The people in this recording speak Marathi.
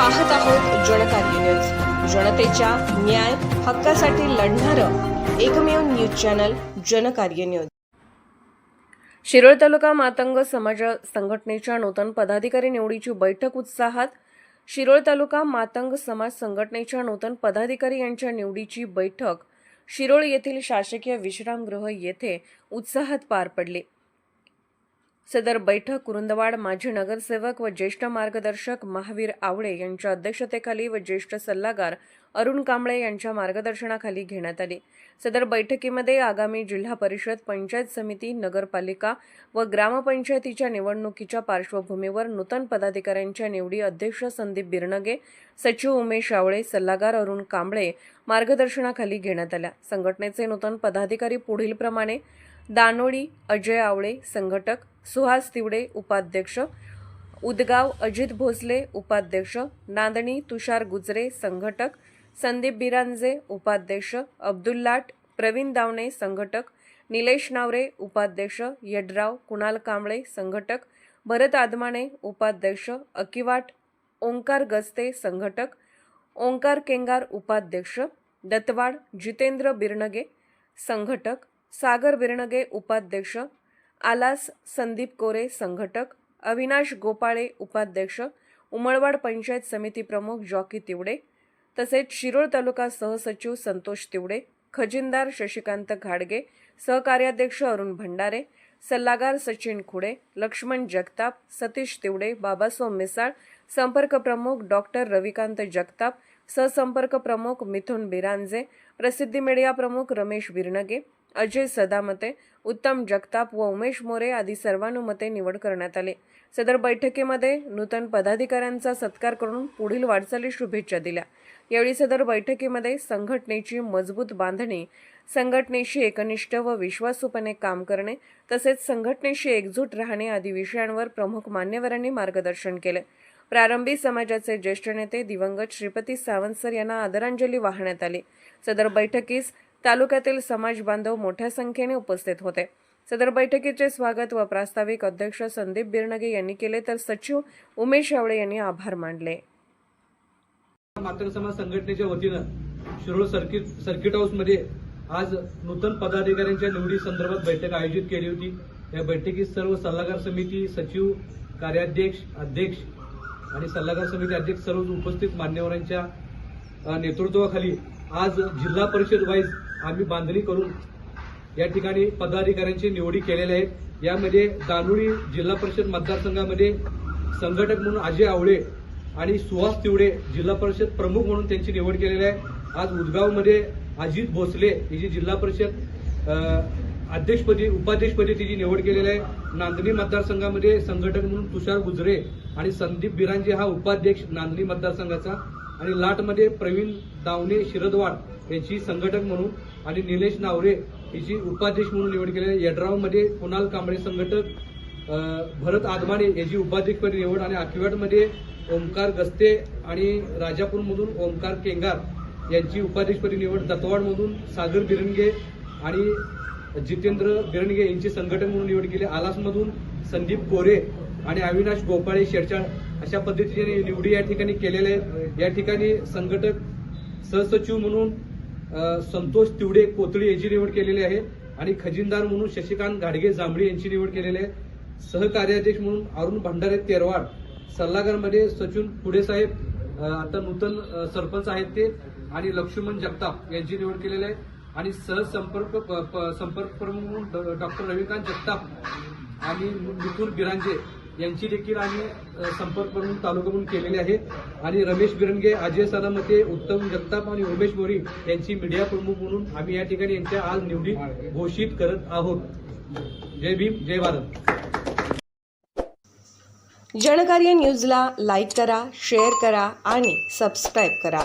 पाहत आहोत जनता न्यूज. जनतेच्या न्याय हक्कासाठी लढणारं एकमेव news channel Janakarya news. Shirol तालुका मातंग समाज संघटनेच्या नूतन पदाधिकारी निवडीची बैठक उत्साहात शिरोळ तालुका मातंग समाज संघटनेच्या नूतन पदाधिकारी यांच्या निवडीची बैठक शिरोळ येथील शासकीय विश्रामगृह येथे उत्साहात पार पडली. सदर बैठक कुरुंदवाड माजी नगरसेवक व ज्येष्ठ मार्गदर्शक महावीर आवळे यांच्या अध्यक्षतेखाली व ज्येष्ठ सल्लागार अरुण कांबळे यांच्या मार्गदर्शनाखाली घेण्यात आली. सदर बैठकीमध्ये आगामी जिल्हा परिषद पंचायत समिती नगरपालिका व ग्रामपंचायतीच्या निवडणुकीच्या पार्श्वभूमीवर नूतन पदाधिकाऱ्यांच्या निवडी अध्यक्ष संदीप बिरनगे सचिव उमेश आवळे सल्लागार अरुण कांबळे मार्गदर्शनाखाली घेण्यात आल्या. संघटनेचे नूतन पदाधिकारी पुढीलप्रमाणे दानोळी अजय आवळे संघटक सुहास तिवडे उपाध्यक्ष उदगाव अजित भोसले उपाध्यक्ष नांदणी तुषार गुजरे संघटक संदीप बिरांजे उपाध्यक्ष अब्दुल लाट प्रवीण दावणे संघटक निलेश नावरे उपाध्यक्ष यड्राव कुणाल कांबळे संघटक भरत आदमाणे उपाध्यक्ष अकिवाट ओंकार गस्ते संघटक ओंकार केंगार उपाध्यक्ष दत्तवाड जितेंद्र बिरनगे संघटक सागर बिरणगे उपाध्यक्ष आलास संदीप कोरे संघटक अविनाश गोपाळे उपाध्यक्ष उमळवाड पंचायत समिती प्रमुख जॉकी तिवडे तसेच शिरोळ तालुका सहसचिव संतोष तिवडे खजिनदार शशिकांत घाडगे सहकार्याध्यक्ष अरुण भंडारे सल्लागार सचिन खुडे लक्ष्मण जगताप सतीश तिवडे बाबासाहेब मिसाळ संपर्क प्रमुख डॉक्टर रविकांत जगताप सहसंपर्क प्रमुख मिथुन बिरांजे प्रसिद्धी मीडिया प्रमुख रमेश बिरणगे अजय सदामते उत्तम जगताप व उमेश मोरे आदी सर्वानुमते निवड करण्यात आली. सदर बैठकीमध्ये नूतन पदाधिकाऱ्यांचा सत्कार करून पुढील वाटचाली शुभेच्छा दिल्या. यावेळी सदर बैठकीमध्ये संघटनेची मजबूत बांधणी संघटनेशी एकनिष्ठ व विश्वासूपणे काम करणे तसेच संघटनेशी एकजूट राहणे आदी विषयांवर प्रमुख मान्यवरांनी मार्गदर्शन केले. प्रारंभी समाजाचे ज्येष्ठ नेते दिवंगत श्रीपती सावंत सर यांना आदरांजली वाहण्यात आली. सदर बैठकीस तालुक्यातील समाज बांधव मोठ्या संख्येने उपस्थित होते. सदर बैठकीचे स्वागत व प्रास्ताविक अध्यक्ष संदीप बिरनगे यांनी केले तर सचिव उमेश यावळे यांनी आभार मानले. मातंग समाज संघटनेच्या वतीनं शिरोळ सर्किट सर्किट हाऊसमध्ये आज नूतन पदाधिकाऱ्यांच्या निवडी संदर्भात बैठक आयोजित केली होती. या बैठकीत सर्व सल्लागार समिती सचिव कार्याध्यक्ष अध्यक्ष आणि सल्लागार समिती अध्यक्ष सर्व उपस्थित मान्यवरांच्या नेतृत्वाखाली आज जिल्हा परिषद वाईज आम्ही बांधणी करून या ठिकाणी पदाधिकाऱ्यांची निवडी केलेली आहे. यामध्ये दानुळी जिल्हा परिषद मतदारसंघामध्ये संघटक म्हणून अजय आवळे आणि सुहास तिवडे जिल्हा परिषद प्रमुख म्हणून त्यांची निवड केलेली आहे. आज उदगावमध्ये अजित भोसले हिची जिल्हा परिषद अध्यक्षपदी उपाध्यक्षपदी तिची निवड केलेली आहे. नांदणी मतदारसंघामध्ये संघटक म्हणून तुषार गुजरे आणि संदीप बिरांजे हा उपाध्यक्ष नांदणी मतदारसंघाचा आणि लाटमध्ये प्रवीण दावणे शिरदवाड यांची संघटक म्हणून आणि निलेश नावरे हिची उपाध्यक्ष म्हणून निवड केली. यड्रावमध्ये कुणाल कांबळे संघटक भरत आदमाने याची उपाध्यक्षपदी निवड आणि आकिवाटमध्ये ओमकार गस्ते आणि राजापूरमधून ओमकार केंगार यांची उपाध्यक्षपदी निवड दत्तवाडमधून सागर बिरंगे आणि जितेंद्र बिरंगे यांची संघटक म्हणून निवड केली. आलासमधून संदीप कोरे आणि अविनाश गोपाळे शेरचाळ अशा पद्धतीने निवडी या ठिकाणी केलेल्या आहेत. या ठिकाणी संघटक सहसचिव म्हणून संतोष तिवडे कोथळी यांची निवड केलेली आहे आणि खजिनदार म्हणून शशिकांत घाडगे जांभळे यांची निवड केलेली आहे. सहकार्याध्यक्ष म्हणून अरुण भंडारे तेरवाड सल्लागारमध्ये सचिन पुढे साहेब आता नूतन सरपंच आहेत ते आणि लक्ष्मण जगताप यांची निवड केलेली आहे. आणि सहसंपर्क प- प- संपर्क प्रमुख म्हणून डॉक्टर रविकांत जगताप आणि मिथुन बिरांजे यांची देखील आम्ही संपर्क करून तालुका म्हणून केलेले आहे आणि रमेश बिरंगे अजय सदामते उत्तम जगताप आणि उमेश मोरी यांची मीडिया प्रमुख म्हणून आम्ही या ठिकाणी यांच्या आज निवडी घोषित करत आहोत. जय भीम जय भारत. जनकार्य न्यूजला लाईक करा शेअर करा आणि सबस्क्राईब करा.